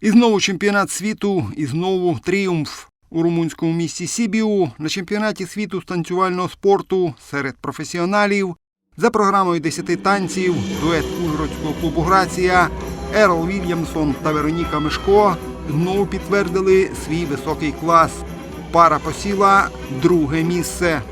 І знову чемпіонат світу, і знову тріумф у румунському місті Сібіу на чемпіонаті світу з танцювального спорту серед професіоналів за програмою 10 танців дует Ужгородського клубу Грація Ерл Вільямсон та Вероніка Мишко знову підтвердили свій високий клас. Пара посіла друге місце.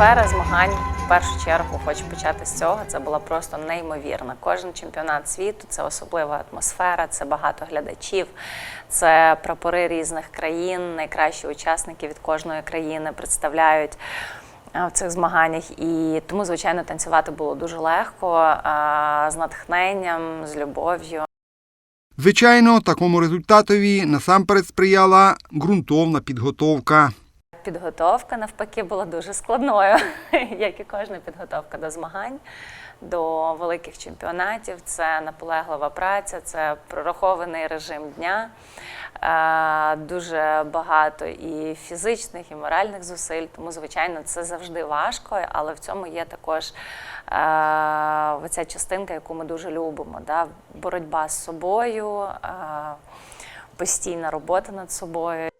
Атмосфера змагань в першу чергу хочу почати з цього. Це була просто неймовірна. Кожен чемпіонат світу це особлива атмосфера, це багато глядачів, це прапори різних країн. Найкращі учасники від кожної країни представляють е, в цих змаганнях. І тому, звичайно, танцювати було дуже легко, е, з натхненням, з любов'ю. Звичайно, такому результатові насамперед сприяла ґрунтовна підготовка. Підготовка навпаки була дуже складною, як і кожна підготовка до змагань, до великих чемпіонатів. Це наполеглива праця, це прорахований режим дня. Е, Дуже багато і фізичних, і моральних зусиль. Тому, звичайно, це завжди важко, але в цьому є також е, оця частинка, яку ми дуже любимо. Да? Боротьба з собою, е, постійна робота над собою.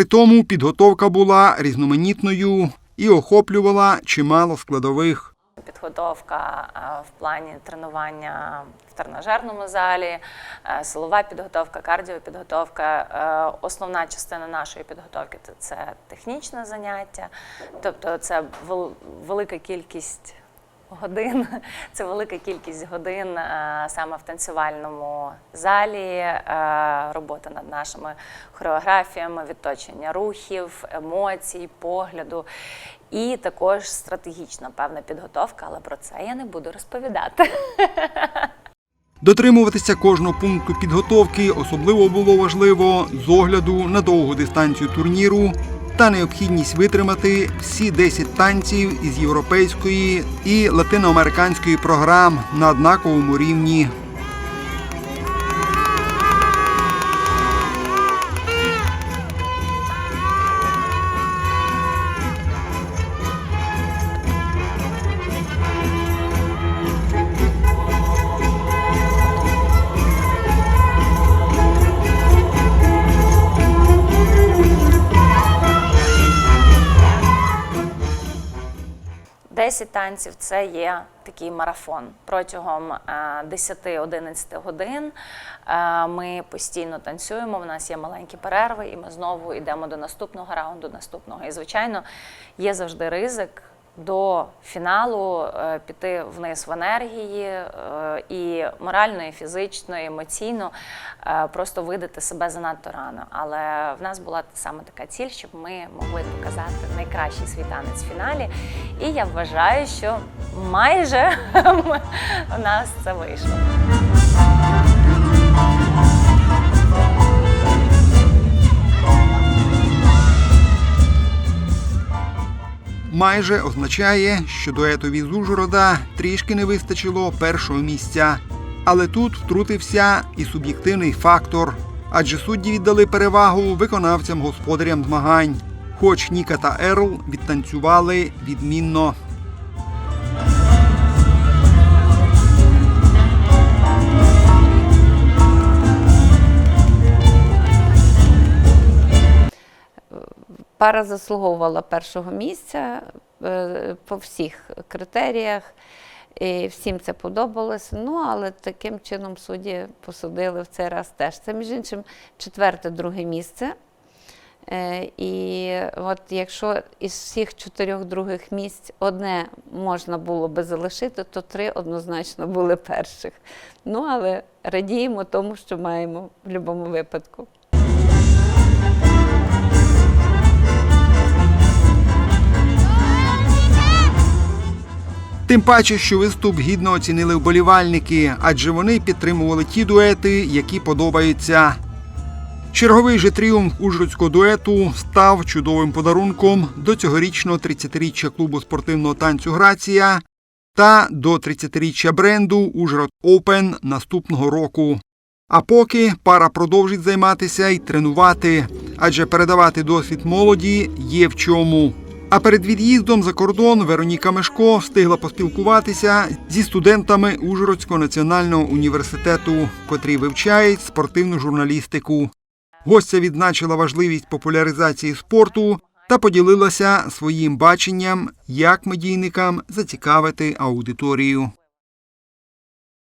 Притому підготовка була різноманітною і охоплювала чимало складових. Підготовка е, в плані тренування в тренажерному залі, е, силова підготовка, кардіопідготовка. Е, Основна частина нашої підготовки це- технічне заняття, тобто це вел- велика кількість. Годин це велика кількість годин е, саме в танцювальному залі, е, робота над нашими хореографіями, відточення рухів, емоцій, погляду. І також стратегічна певна підготовка, але про це я не буду розповідати. Дотримуватися кожного пункту підготовки особливо було важливо з огляду на довгу дистанцію турніру та необхідність витримати всі 10 танців із європейської і латиноамериканської програм на однаковому рівні. Десять танців це є такий марафон. Протягом е, 10-11 годин е, ми постійно танцюємо. У нас є маленькі перерви, і ми знову йдемо до наступного раунду, наступного. І звичайно, є завжди ризик. До фіналу е, піти вниз в енергії е, і морально, і фізично, і емоційно е, просто видати себе занадто рано. Але в нас була саме така ціль, щоб ми могли показати найкращий свій танець в фіналі. І я вважаю, що майже у нас це вийшло. Майже означає, що дуетові з Ужгорода трішки не вистачило першого місця. Але тут втрутився і суб'єктивний фактор, адже судді віддали перевагу виконавцям господарям змагань. Хоч Ніка та Ерл відтанцювали відмінно. Пара заслуговувала першого місця е, по всіх критеріях. І всім це подобалось. Ну, але таким чином судді посудили в цей раз теж. Це, між іншим, четверте, друге місце. Е, І от якщо із всіх чотирьох других місць одне можна було би залишити, то три однозначно були перших. Ну, але радіємо тому, що маємо в будь-якому випадку. Тим паче, що виступ гідно оцінили вболівальники, адже вони підтримували ті дуети, які подобаються. Черговий же тріумф ужгородського дуету став чудовим подарунком до цьогорічного 30-річчя клубу спортивного танцю Грація та до 30-річчя бренду Ужгород Open наступного року. А поки пара продовжить займатися і тренувати, адже передавати досвід молоді є в чому. А перед від'їздом за кордон Вероніка Мешко встигла поспілкуватися зі студентами Ужгородського національного університету, котрі вивчають спортивну журналістику. Гостя відзначила важливість популяризації спорту та поділилася своїм баченням, як медійникам зацікавити аудиторію.